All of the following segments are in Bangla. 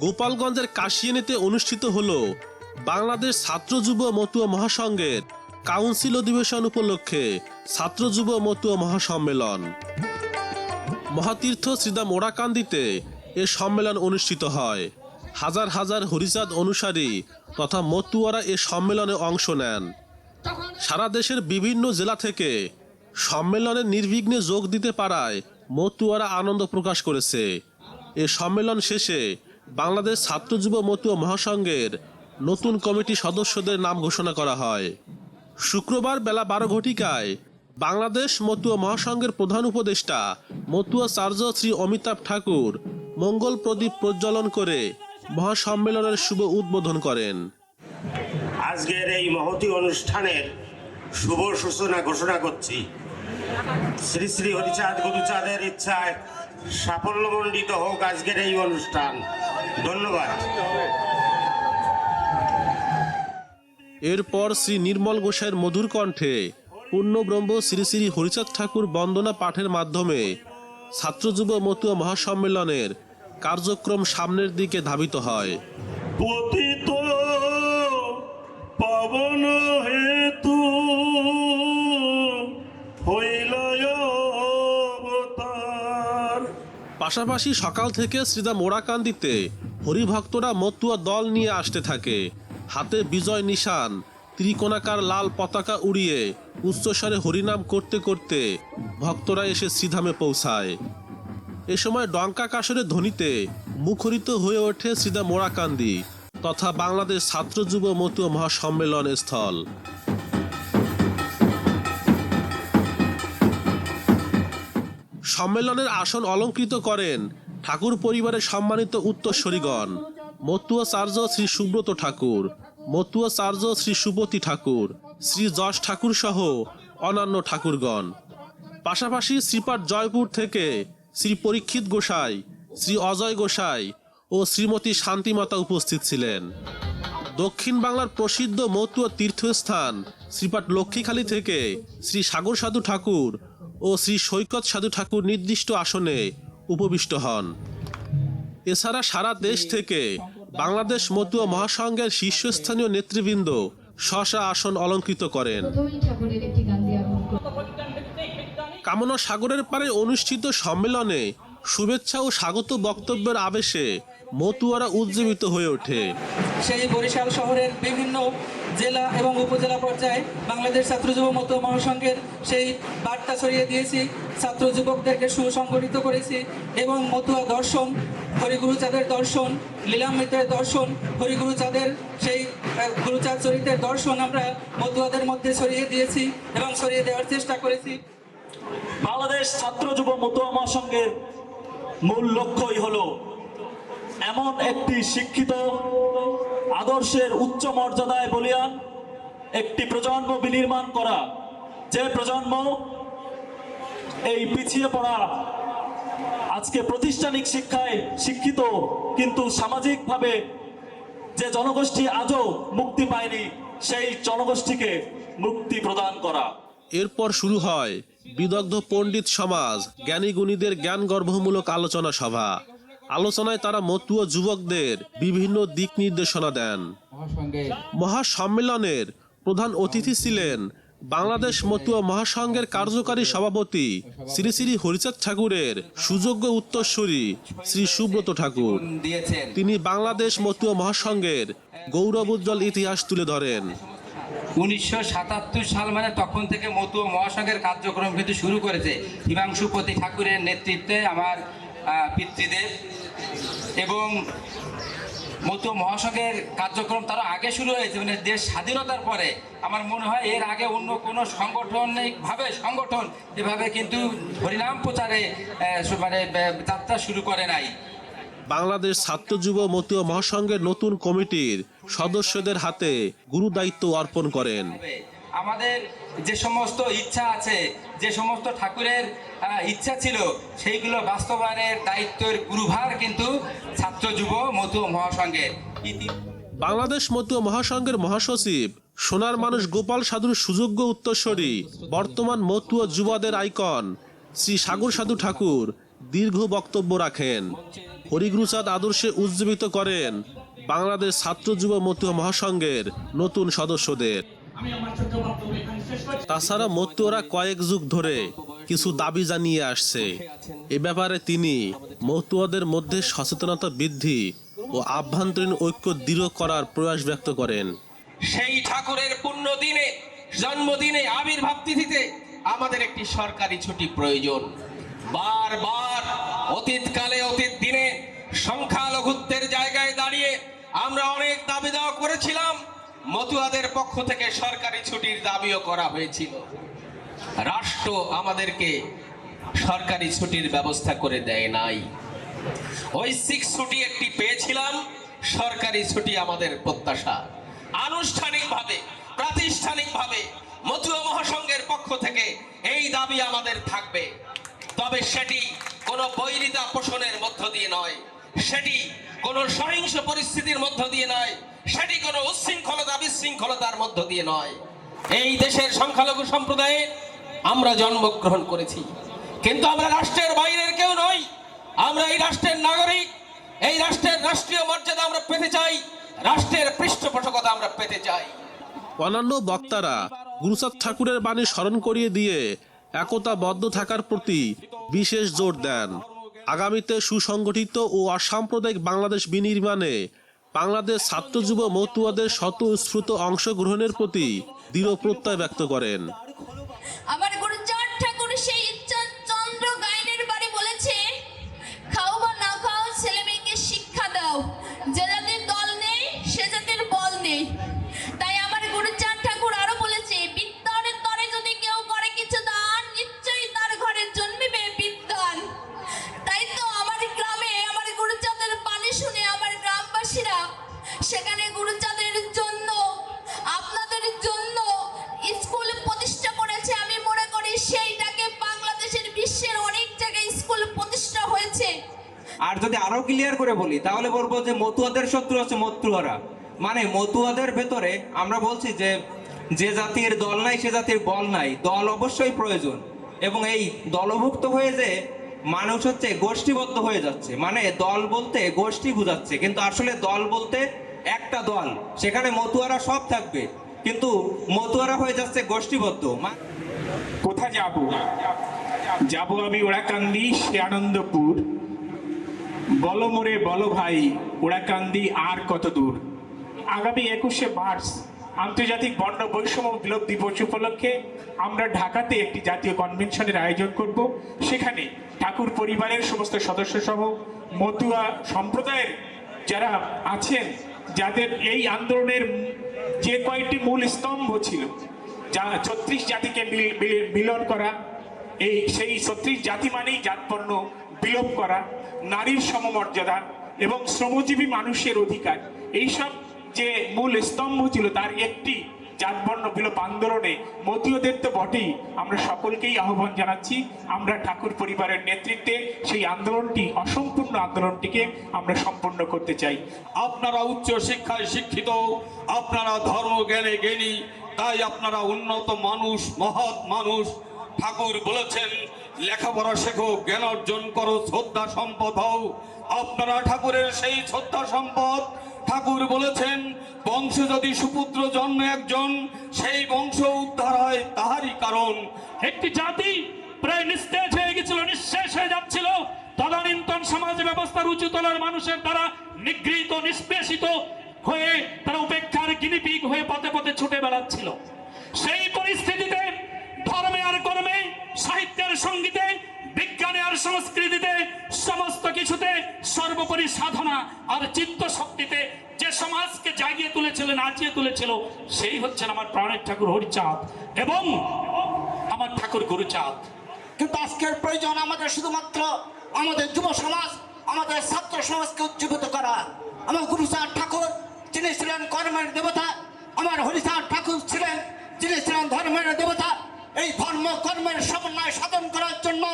গোপালগঞ্জের কাশিয়ানিতে অনুষ্ঠিত হল বাংলাদেশ ছাত্র যুব মতুয়া মহাসংঘের কাউন্সিল অধিবেশন উপলক্ষে ছাত্র যুব মতুয়া মহাসম্মেলন। মহাতীর্থ শ্রীদা মোড়াকান্দিতে এ সম্মেলন অনুষ্ঠিত হয়। হাজার হাজার হরিচাঁদ অনুসারী তথা মতুয়ারা এ সম্মেলনে অংশ নেন। সারা দেশের বিভিন্ন জেলা থেকে সম্মেলনে নির্বিঘ্নে যোগ দিতে পারায় মতুয়ারা আনন্দ প্রকাশ করেছে। এ সম্মেলন শেষে বাংলাদেশ ছাত্র যুব মতুয়া মহাসংঘের নতুন কমিটি সদস্যদের নাম ঘোষণা করা হয়। শুক্রবার বেলা বারো ঘটিকায় বাংলাদেশ মতুয়া মহাসংঘের প্রধান উপদেষ্টা মতুয়া চার্জ শ্রী অমিতাভ ঠাকুর মঙ্গল প্রদীপ প্রজ্বলন করে মহাসম্মেলনের শুভ উদ্বোধন করেন। আজকের এই মহতি অনুষ্ঠানের শুভ সূচনা ঘোষণা করছি। শ্রী শ্রী হরিচাঁদ গুরুচাঁদের ইচ্ছায় সাফল্যমণ্ডিত হোক আজকের এই অনুষ্ঠান। ধন্যবাদ। এরপর শ্রী নির্মল গোসাইয়ের মধুর কণ্ঠে পূর্ণব্রহ্ম শ্রী শ্রী হরিচাঁদ ঠাকুর বন্দনা পাঠের মাধ্যমে ছাত্র যুব মতুয়া মহাসম্মেলনের কার্যক্রম সামনের দিকে ধাবিত হয়। পতিত পাবন হেতু পাশাপাশি সকাল থেকে শ্রীদা মোড়াকান্দিতে হরিভক্তরা মতুয়া দল নিয়ে আসতে থাকে। হাতে বিজয় নিশান, ত্রিকোণাকার লাল পতাকা উড়িয়ে উচ্চস্বরে হরিনাম করতে করতে ভক্তরা এসে শ্রীধামে পৌঁছায়। এ সময় ডঙ্কা কাসরের ধ্বনিতে মুখরিত হয়ে ওঠে শ্রীদা মোড়াকান্দি তথা বাংলাদেশ ছাত্র যুব মতুয়া মহাসম্মেলন স্থল। সম্মেলনের আসন অলঙ্কৃত করেন ঠাকুর পরিবারের সম্মানিত উত্তরস্বরীগণ মতুয়া চার্য শ্রী সুব্রত ঠাকুর, মতুয়া চার্য শ্রী সুবতী ঠাকুর, শ্রী যশ ঠাকুর সহ অন্যান্য ঠাকুরগণ। পাশাপাশি শ্রীপাঠ জয়পুর থেকে শ্রী পরীক্ষিত গোসাই, শ্রী অজয় গোসাই ও শ্রীমতী শান্তিমাতা উপস্থিত ছিলেন। দক্ষিণ বাংলার প্রসিদ্ধ মতুয়া তীর্থস্থান শ্রীপাঠ লক্ষ্মীখালী থেকে শ্রী সাগর সাধু ঠাকুর ও শ্রী সৈকত সাধু ঠাকুর নির্দিষ্ট আসনে উপবিষ্ট হন এছাড়া সারা দেশ থেকে বাংলাদেশ মতুয়া মহাসংঘের শীর্ষস্থানীয় নেতৃবৃন্দ স্ব আসন অলঙ্কৃত করেন। কামনা সাগরের পারে অনুষ্ঠিত সম্মেলনে শুভেচ্ছা ও স্বাগত বক্তব্যের আবেশে মতুয়ারা উজ্জীবিত হয়ে ওঠে সেই বরিশাল শহরের বিভিন্ন জেলা এবং উপজেলা পর্যায়ে বাংলাদেশ ছাত্র যুব মত মহাসংঘের সেই বার্তা ছড়িয়ে দিয়েছি। ছাত্র যুবকদেরকে সুসংগঠিত করেছি এবং মতুয়া দর্শন, হরিগুরু চাঁদের দর্শন, লীলাম মিত্রের দর্শন, হরিগুরু চাঁদের সেই গুরুচাঁদ চরিত্রের দর্শন আমরা মতুয়াদের মধ্যে ছড়িয়ে দিয়েছি এবং ছড়িয়ে দেওয়ার চেষ্টা করেছি। বাংলাদেশ ছাত্র যুব মতুয়া মহাসংঘের মূল লক্ষ্যই হলো এমন একটি শিক্ষিত আদর্শের উচ্চ মর্যাদায় বলিয়ান একটি প্রজন্ম বিনির্মাণ করা। যে প্রজন্ম এই পিছিয়ে পড়া, আজকে প্রতিষ্ঠানিক শিক্ষায় শিক্ষিত, কিন্তু সামাজিকভাবে যে জনগোষ্ঠী আজও মুক্তি পায়নি, সেই জনগোষ্ঠীকে মুক্তি প্রদান করা। এরপর শুরু হয় বিদগ্ধ পণ্ডিত সমাজ জ্ঞানী গুণীদের জ্ঞান গর্ভমূলক আলোচনা সভা। আলোচনায় তারা মতুয়া যুবকদের বিভিন্ন দিক নির্দেশনা দেন। মহাসম্মেলনের প্রধান অতিথি ছিলেন বাংলাদেশ মতুয়া মহাসংঘের কার্যকারী সভাপতি শ্রী শ্রী হরিচাঁদ ঠাকুরের সুযোগ্য উত্তরসূরি শ্রী সুব্রত ঠাকুর। তিনি বাংলাদেশ মতুয়া মহাসংঘের গৌরবোজ্জ্বল ইতিহাস তুলে ধরেন। উনিশশো সাতাত্তর সাল মানে তখন থেকে মতুয়া মহাসংঘের কার্যক্রম কিন্তু শুরু করেছে। হিমাংশুপতি ঠাকুরের নেতৃত্বে আমার পিতৃদেব এবং মতুয়া মহাসংঘের কার্যক্রম তারা আগে শুরু হয়েছে মানে দেশ স্বাধীনতার পরে আমার মনে হয় এর আগে অন্য কোনো সাংগঠনিকভাবে সংগঠন এভাবে কিন্তু হরিনাম প্রচারে মানে যাত্রা শুরু করে নাই বাংলাদেশ ছাত্র যুব মতীয় মহাসংঘের নতুন কমিটির সদস্যদের হাতে গুরু দায়িত্ব অর্পণ করেন। আমাদের যে সমস্ত ইচ্ছা আছে, যে সমস্ত ঠাকুরের ইচ্ছা ছিল, সেইগুলো বাস্তবায়নের দায়িত্বের গুরুভার কিন্তু ছাত্র যুব মধু মহাসংঘের বাংলাদেশ মতীয় মহাসংঘের মহাসচিব, সোনার মানুষ গোপাল সাধুর সুযোগ্য উত্তরস্বরী বর্তমান মতুয়া যুবদের আইকন, শ্রী সাগর সাধু ঠাকুর, দীর্ঘ বক্তব্য রাখেন। হরিগুরুচাঁদ আদর্শে উজ্জীবিত করেন বাংলাদেশ ছাত্র যুব মতুয়া মহাসংঘের নতুন সদস্যদের। তাছাড়া মতুয়ারা কয়েক যুগ ধরে কিছু দাবি জানিয়ে আসছে। এ ব্যাপারে তিনি মতুয়াদের মধ্যে সচেতনতা বৃদ্ধি ও আভ্যন্তরীণ ঐক্য দৃঢ় করার প্রয়াস ব্যক্ত করেন। সেই ঠাকুরের পুণ্য দিনে জন্মদিনে আবির্ভাব তিথিতে আমাদের একটি সরকারি ছুটি প্রয়োজন। বারবার অতীতকালে অতীত দিনে সংখ্যালঘুত্বের জায়গায় দাঁড়িয়ে আমরা অনেক দাবি দাওয়া করেছিলাম। মতুয়াদের পক্ষ থেকে সরকারি ছুটির দাবিও করা হয়েছিল। রাষ্ট্র আমাদেরকে সরকারি ছুটির ব্যবস্থা করে দেয় নাই। ঐচ্ছিক ছুটি একটি পেয়েছিলাম, সরকারি ছুটি আমাদের প্রত্যাশা। আনুষ্ঠানিকভাবে, প্রাতিষ্ঠানিকভাবে মতুয়া মহাসংঘের পক্ষ থেকে এই দাবি আমাদের থাকবে। তবে সেটি কোনো বৈরিতা পোষণের মধ্য দিয়ে নয়, সেটি কোনো সহিংস পরিস্থিতির মধ্য দিয়ে নয়। সেটি কোনো উচ্ছৃঙ্খলতা, বিশৃঙ্খলতার মধ্য দিয়ে নয়। এই দেশের সংখ্যালঘু সম্প্রদায়ে আমরা জন্মগ্রহণ করেছি। কিন্তু আমরা রাষ্ট্রের বাইরের কেউ নই। আমরা এই রাষ্ট্রের নাগরিক। এই রাষ্ট্রের রাষ্ট্রীয় মর্যাদা আমরা পেতে চাই। রাষ্ট্রের পৃষ্ঠপোষকতা আমরা পেতে চাই। অন্যান্য বক্তারা গুরুচাঁদ ঠাকুরের বাণী স্মরণ করিয়ে দিয়ে একতাবদ্ধ থাকার প্রতি বিশেষ জোর দেন। আগামীতে সুসংগঠিত ও অসাম্প্রদায়িক বাংলাদেশ বিনির্মাণে বাংলাদেশ ছাত্র যুব মতুয়াদের স্বতঃস্ফূর্ত অংশগ্রহণের প্রতি দৃঢ় প্রত্যয় ব্যক্ত করেন। করে বলি, তাহলে বলব যে মতুয়াদের শত্রু হচ্ছে মতুয়ারা। মানে মতুয়াদের ভেতরে আমরা বলছি যে যে জাতির দল নাই, সে জাতির বল নাই, দল অবশ্যই প্রয়োজন। এবং এই দলভুক্ত হয়ে যে মানুষ হচ্ছে গোষ্ঠীবদ্ধ হয়ে যাচ্ছে। মানে দল বলতে গোষ্ঠী বুঝাচ্ছে, কিন্তু আসলে দল বলতে একটা দল, সেখানে মতুয়ারা সব থাকবে। কিন্তু মতুয়ারা হয়ে যাচ্ছে গোষ্ঠীবদ্ধ। কোথায় যাব? যাব আমি ওড়াকান্দি সে আনন্দপুর। বলো মোরে, বলো ভাই ওড়াকান্দি আর কত দূর? আগামী একুশে মার্চ আন্তর্জাতিক বর্ণ বৈষম্য বিলোপ দিবস উপলক্ষে আমরা ঢাকাতে একটি জাতীয় কনভেনশনের আয়োজন করব। সেখানে ঠাকুর পরিবারের সমস্ত সদস্য সহ মতুয়া সম্প্রদায়ের যারা আছেন, যাদের এই আন্দোলনের যে কয়েকটি মূল স্তম্ভ ছিল, যা ছত্রিশ জাতিকে মিল- মিল- মিলন করা, এই সেই ছত্রিশ জাতি মানেই জাতপণ্য বিলোপ করা, নারীর সমমর্যাদা এবং শ্রমজীবী মানুষের অধিকার, এইসব যে মূল স্তম্ভ ছিল তার একটি জাতবর্ণ বিলোপ আন্দোলনে মতীয়দের তো বটেই। আমরা সকলকেই আহ্বান জানাচ্ছি, আমরা ঠাকুর পরিবারের নেতৃত্বে সেই আন্দোলনটি, অসম্পূর্ণ আন্দোলনটিকে আমরা সম্পূর্ণ করতে চাই। আপনারা উচ্চ শিক্ষায় শিক্ষিত, আপনারা ধর্ম জ্ঞানে জ্ঞানী, তাই আপনারা উন্নত মানুষ, মহৎ মানুষ। ঠাকুর বলেছেন লেখাপড়া শেখো, জ্ঞান অর্জন করো, শ্রদ্ধা সম্পদ হও। আপনারা ঠাকুরের সেই শ্রদ্ধা সম্পদ, ঠাকুর বলেছেন, বংশে যদি সুপুত্র জন্মে একজন, সেই বংশ উদ্ধার হয় তাহারই কারণ। একটি জাতি প্রায় নিস্তেজ হয়ে গেছিল, নিঃশেষ হয়ে যাচ্ছিল। তদানীন্তন সমাজ ব্যবস্থার উঁচুতলার মানুষের দ্বারা নিগৃহীত, নিষ্পেষিত হয়ে তারা উপেক্ষার গিনিপিগ হয়ে পথে পথে ছুটে বেড়াচ্ছিল সেই পরিস্থিতিতে ধর্মে আর কর্মে সাহিত্যের সঙ্গীতে বিজ্ঞানে আর সংস্কৃতিতে সমস্ত কিছুতে সর্বোপরি সাধনা আর চিত্ত শক্তিতে যে সমাজকে জাগিয়ে তুলেছিল, নাচিয়ে তুলেছিল, সেই হচ্ছেন আমার প্রাণের ঠাকুর হরিচাঁদ এবং আমার ঠাকুর গুরুচাঁদ। কিন্তু আজকের প্রয়োজন আমাদের শুধুমাত্র আমাদের যুব সমাজ, আমাদের ছাত্র সমাজকে উজ্জীবিত করা। আমার গুরুচাঁদ ঠাকুর, যিনি ছিলেন কর্মের দেবতা, আমার হরিচাঁদ ঠাকুর ছিলেন, যিনি ছিলেন ধর্মের দেবতা, এই ধর্ম কর্মের সমন্বয় সাধন করার জন্য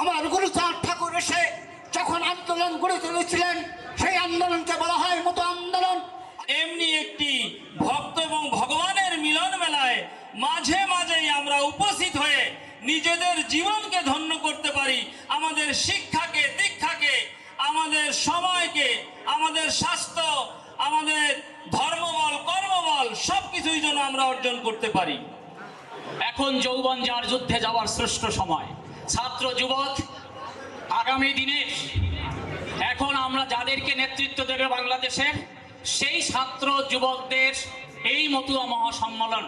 আমার গুরুচাঁদ ঠাকুর এসে যখন আন্দোলন গড়ে তুলেছিলেন, সেই আন্দোলনকে বলা হয় মতো আন্দোলন। এমনি একটি ভক্ত এবং ভগবানের মিলন মেলায় মাঝে মাঝেই আমরা উপস্থিত হয়ে নিজেদের জীবনকে ধন্য করতে পারি। আমাদের শিক্ষাকে, দীক্ষাকে, আমাদের সময়কে, আমাদের স্বাস্থ্য, আমাদের ধর্মবল, কর্মবল, সবকিছুই যেন আমরা অর্জন করতে পারি। এখন যৌবন যার যুদ্ধে যাওয়ার শ্রেষ্ঠ সময়। ছাত্র যুবক, আগামী দিনে এখন আমরা যাদেরকে নেতৃত্ব দেবে বাংলাদেশের, সেই ছাত্র যুবকদের এই মতুয়া মহাসম্মেলন,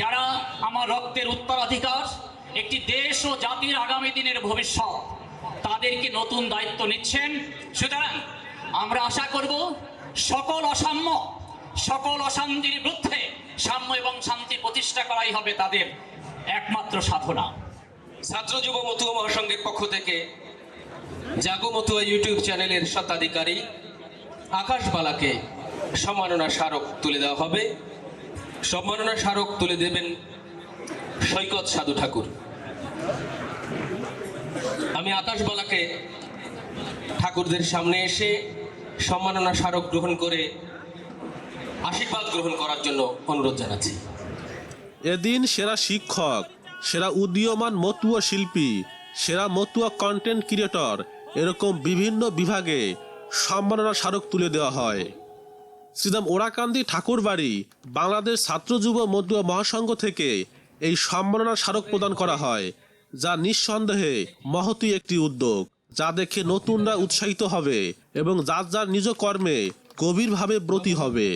যারা আমার রক্তের উত্তরাধিকার, একটি দেশ ও জাতির আগামী দিনের ভবিষ্যৎ, তাদেরকে নতুন দায়িত্ব নিচ্ছেন। সুতরাং আমরা আশা করব সকল অসাম্য, সকল অশান্তির বিরুদ্ধে সাম্য এবং শান্তি প্রতিষ্ঠা করাই হবে তাদের একমাত্র সাধনা। ছাত্র যুব মতুয়া মহাসংঘের পক্ষ থেকে জাগো মতুয়া ইউটিউব চ্যানেলের স্বত্বাধিকারী আকাশ বালাকে সম্মাননা স্মারক তুলে দেওয়া হবে। সম্মাননা স্মারক তুলে দেবেন সৈকত সাধু ঠাকুর। আমি আকাশ বালাকে ঠাকুরদের সামনে এসে সম্মাননা স্মারক গ্রহণ করে আশীর্বাদ গ্রহণ করার জন্য অনুরোধ জানাচ্ছি। এদিন সেরা শিক্ষক সেরা উদীয়মান মতুয়া শিল্পী, সেরা মতুয়া কন্টেন্ট ক্রিয়েটর এরকম বিভিন্ন বিভাগে সম্মাননা স্মারক তুলে দেওয়া হয়। শ্রীদাম ওরাকান্দি ঠাকুরবাড়ি, বাংলাদেশ ছাত্র যুব মতুয়া মহাসংঘ থেকে এই সম্মাননা স্মারক প্রদান করা হয়, যা নিঃসন্দেহে মহতী একটি উদ্যোগ, যা দেখে নতুনরা উৎসাহিত হবে এবং যার যার নিজ কর্মে গভীরভাবে ব্রতী হবে।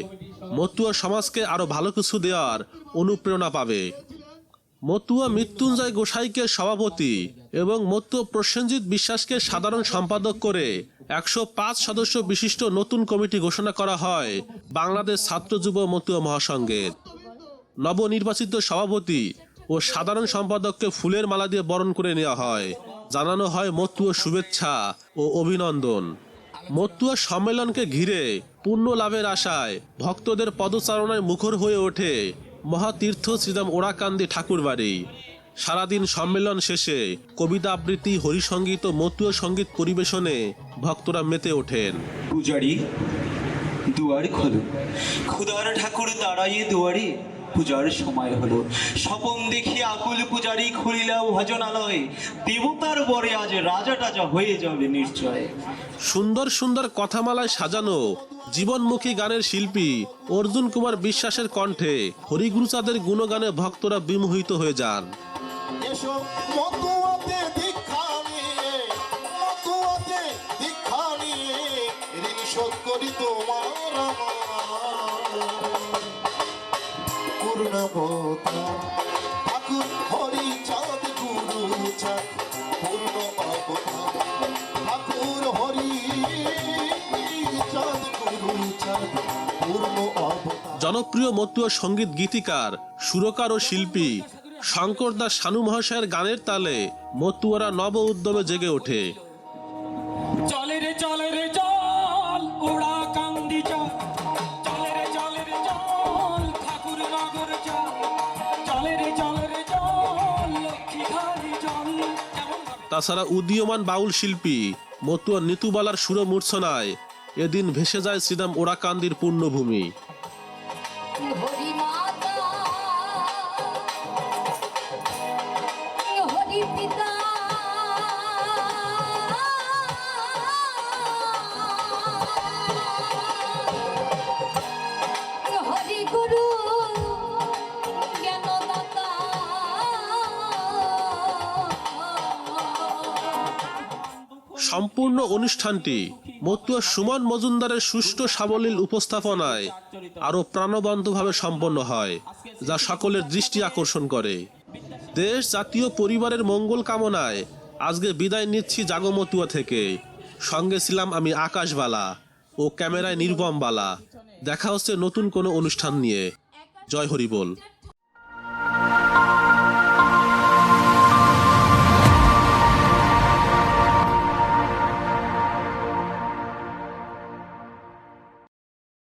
মতুয়া সমাজকে আরও ভালো কিছু দেওয়ার অনুপ্রেরণা পাবে। মতুয়া মৃত্যুঞ্জয় গোসাইকে সভাপতি এবং মতুয়া প্রসেনজিৎ বিশ্বাসকে সাধারণ সম্পাদক করে একশো পাঁচ সদস্য বিশিষ্ট নতুন কমিটি ঘোষণা করা হয় বাংলাদেশ ছাত্র যুব মতুয়া মহাসংঘের। নবনির্বাচিত সভাপতি ও সাধারণ সম্পাদককে ফুলের মালা দিয়ে বরণ করে নেওয়া হয়। জানানো হয় মতুয়া শুভেচ্ছা ও অভিনন্দন। মতুয়া সম্মেলনকে ঘিরে পুণ্য লাভের আশায় ভক্তদের পদচারণায় মুখর হয়ে ওঠে মহাতীর্থ শ্রীরাম ওরাকান্দি ঠাকুরবাড়ি। সারাদিন সম্মেলন শেষে কবিতা আবৃত্তি হরিসঙ্গীত ও মতুয় সংগীত পরিবেশনে ভক্তরা মেতে ওঠেন। পূজারি, দুয়ার খোলো। খুদার ঠাকুর দাঁড়াইয়ে দুয়ারে। পূজার সময় হলো। স্বপন দেখি আকুল পূজারি খুলিলাও ভজনালয়। দেবতার বরে আজ রাজা টাজা হয়ে যাবে নিশ্চয়। সুন্দর সুন্দর কথামালায় সাজানো জীবনমুখী গানের শিল্পী অর্জুন কুমার বিশ্বাসের কণ্ঠে হরিগুরুচাঁদের গুণগানে ভক্তরা বিমোহিত হয়ে যান। শোধ করি তোমার জনপ্রিয় মতুয়া সংগীত গীতিকার, সুরকার ও শিল্পী শঙ্কর দাস শানু মহাশয়ের গানের তালে মতুয়ারা নব উদ্যমে জেগে ওঠে। তাছাড়া উদীয়মান বাউল শিল্পী মতুয়া নিতুবালার সুরমূর্ছনায় এদিন ভেসে যায় শ্রীরাম ওরাকান্দির পূর্ণভূমি। সম্পূর্ণ অনুষ্ঠানটি মতুয়া সুমন মজুমদারের সুষ্ঠু সাবলীল উপস্থাপনায় আরও প্রাণবন্তভাবে সম্পন্ন হয়, যা সকলের দৃষ্টি আকর্ষণ করে। দেশ, জাতীয় পরিবারের মঙ্গল কামনায় আজকে বিদায় নিচ্ছি জাগমতুয়া থেকে। সঙ্গে ছিলাম আমি আকাশবালা ও ক্যামেরায় নির্বমবালা দেখা হচ্ছে নতুন কোনো অনুষ্ঠান নিয়ে। জয় হরি বল